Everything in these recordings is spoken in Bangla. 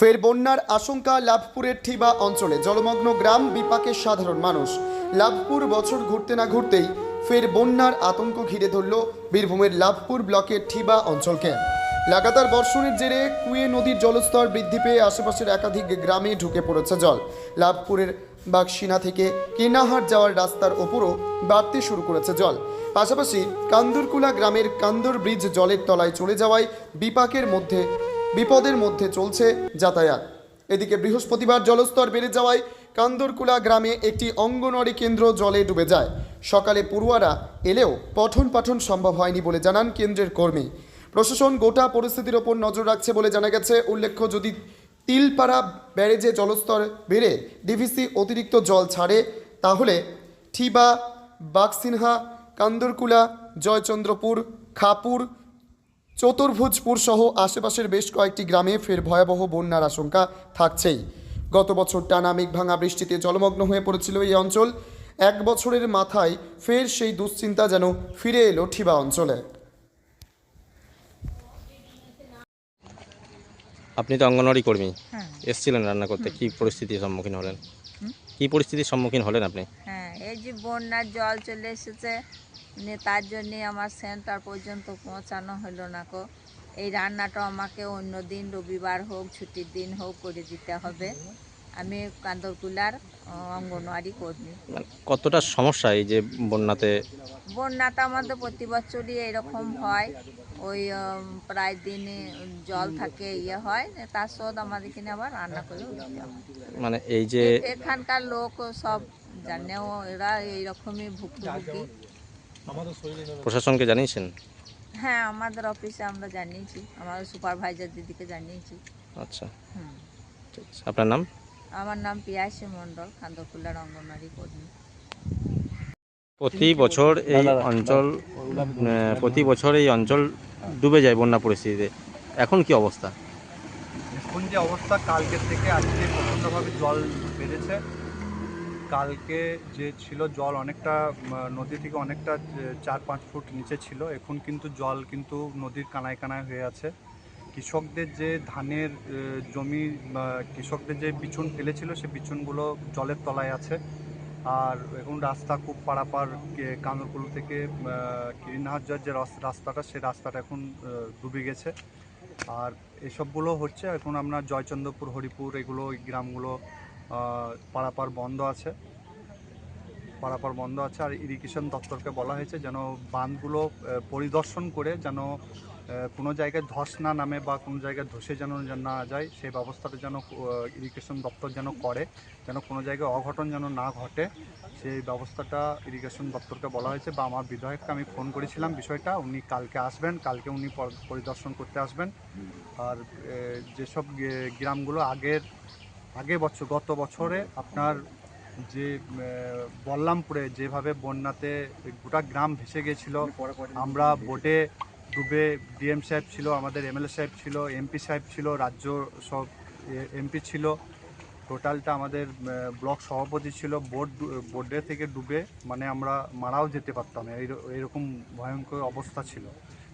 ফের বন্যার আশঙ্কা লাভপুরের ঠিবা অঞ্চলে জলমগ্ন গ্রাম বিপাকের সাধারণ মানুষ। লাভপুর বছর ঘুরতে না ঘুরতেই ফের বন্যার আতঙ্ক ঘিরে ধরল বীরভূমের লাভপুর ব্লকের ঠিবা অঞ্চলকে। লাগাতার বর্ষণের জেরে কুয়ে নদীর জলস্তর বৃদ্ধি পেয়ে আশেপাশের একাধিক গ্রামে ঢুকে পড়েছে জল। লাভপুরের বাক্সিনা থেকে কিনাহাট যাওয়ার রাস্তার ওপরও বাড়তে শুরু করেছে জল। পাশাপাশি কান্দুরকুলা গ্রামের কান্দর ব্রিজ জলের তলায় চলে যাওয়ায় বিপাকের মধ্যে বিপদের মধ্যে চলছে যাতায়াত। এদিকে বৃহস্পতিবার জলস্তর বেড়ে যাওয়ায় কান্দরকুলা গ্রামে একটি অঙ্গনওয়াড়ি কেন্দ্র জলে ডুবে যায়। সকালে পড়ুয়ারা এলেও পঠন পাঠন সম্ভব হয়নি বলে জানান কেন্দ্রের কর্মী। প্রশাসন গোটা পরিস্থিতির ওপর নজর রাখছে বলে জানা গেছে। উল্লেখ্য, যদি তিলপাড়া ব্যারেজে জলস্তর বেড়ে ডিভিসি অতিরিক্ত জল ছাড়ে, তাহলে ঠিবা, বাগসিনহা, কান্দরকুলা, জয়চন্দ্রপুর, খাপুর চতুর্ভুজপুর সহ আশেপাশের বেশ কয়েকটি গ্রামে ফের ভয়াবহ বন্যার আশঙ্কা থাকছেই। গত বছর টানা মেঘভাঙা বৃষ্টিতে জলমগ্ন হয়ে পড়েছিল এই অঞ্চল। এক বছরের মাথায় ফের সেই দুশ্চিন্তা যেন ফিরে এলো ঠিবা অঞ্চলে। আপনি তো অঙ্গনওয়াড়ি কর্মী। হ্যাঁ। এসেছিলেন রান্না করতে। কি পরিস্থিতির সম্মুখীন হলেন? কি পরিস্থিতির সম্মুখীন হলেন আপনি? হ্যাঁ এই যে বন্যার জল চলে এসেছে নিয়ে তার জন্যে আমার সেন্টার পর্যন্ত পৌঁছানো হলো না কো এই রান্নাটা আমাকে অন্য দিন রবিবার হোক ছুটির দিন হোক করে দিতে হবে। আমি কান্দরকুলার অঙ্গনওয়াড়ি কর্মী। মানে কতটা সমস্যা এই যে বন্যাতে? বন্যাটা আমাদের প্রতি বছরই এরকম হয়। ওই প্রায় দিনে জল থাকে ইয়ে হয় তার শোধ আমাদের কিনে আবার রান্না করে মানে এই যে এখানকার লোক সব জানেও এরা এইরকমই ভুক্তভোগী। প্রশাসনকে জানিয়েছেন? হ্যাঁ আমাদের অফিসে আমরা জানিয়েছি। আমাদের সুপারভাইজার দিদিকে জানিয়েছি। আচ্ছা। আপনার নাম? আমার নাম পিয়াসী মণ্ডল কান্দকুল্লার অঙ্গনওয়াড়ি কর্মী। প্রতি বছর এই অঞ্চল প্রতি বছর এই অঞ্চল ডুবে যায় বন্যা পরিস্থিতিতে। এখন কি অবস্থা? এখন যে অবস্থা কালকের থেকে আজকে প্রচণ্ডভাবে জল বেড়েছে কালকে যে ছিল জল অনেকটা নদী থেকে অনেকটা চার পাঁচ ফুট নিচে ছিল। এখন কিন্তু জল কিন্তু নদীর কানায় কানায় হয়ে আছে। কৃষকদের যে ধানের জমি কৃষকদের যে বিচুন ফেলেছিল, সে বিচুনগুলো জলের তলায় আছে। আর এখন রাস্তা খুব পারাপার কে- থেকে কিরিনহাট যে রাস- রাস্তাটা, সে রাস্তাটা এখন ডুবে গেছে। আর এসবগুলো হচ্ছে, এখন আমরা জয়চন্দ্রপুর, হরিপুর, এগুলো গ্রামগুলো পারাপার বন্ধ আছে। পারাপার বন্ধ আছে আর ইরিগেশন দপ্তরকে বলা হয়েছে যেন বাঁধগুলো পরিদর্শন করে যেন কোনো জায়গায় ধস না নামে বা কোনো জায়গায় ধসে যেন না যায়, সেই ব্যবস্থাটা যেন ইরিগেশন দপ্তর যেন করে, যেন কোনো জায়গায় অঘটন যেন না ঘটে, সেই ব্যবস্থাটা ইরিগেশন দপ্তরকে বলা হয়েছে। বা আমার বিধায়ককে আমি ফোন করেছিলাম বিষয়টা, উনি কালকে আসবেন, কালকে উনি পরিদর্শন করতে আসবেন। আর যেসব গ্রামগুলো আগের আগে বছর, গত বছরে আপনার যে বল্লামপুরে যেভাবে বন্যাতে গোটা গ্রাম ভেসে গেছিল আমরা বোটে ডুবে ডিএম সাহেব ছিল, আমাদের এমএলএ সাহেব ছিল, এমপি সাহেব ছিল, রাজ্য সব এমপি ছিল, টোটালটা আমাদের ব্লক সভাপতি ছিল বোর্ড বোর্ডে থেকে ডুবে মানে আমরা মারাও যেতে পারতাম এইরকম ভয়ঙ্কর অবস্থা ছিল।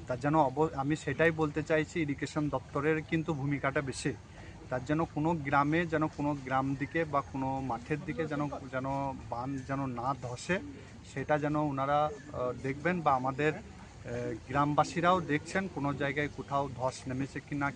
তার যেন আমি সেটাই বলতে চাইছি, ইরিগেশন দপ্তরের কিন্তু ভূমিকাটা বেশি। তার যেন কোনো গ্রামে, যেন কোনো গ্রাম দিকে বা কোনো মাঠের দিকে যেন যেন বান যেন না ধসে, সেটা যেন ওনারা দেখবেন বা আমাদের গ্রামবাসীরাও দেখছেন কোনো জায়গায় কোথাও ধস নেমেছে কি না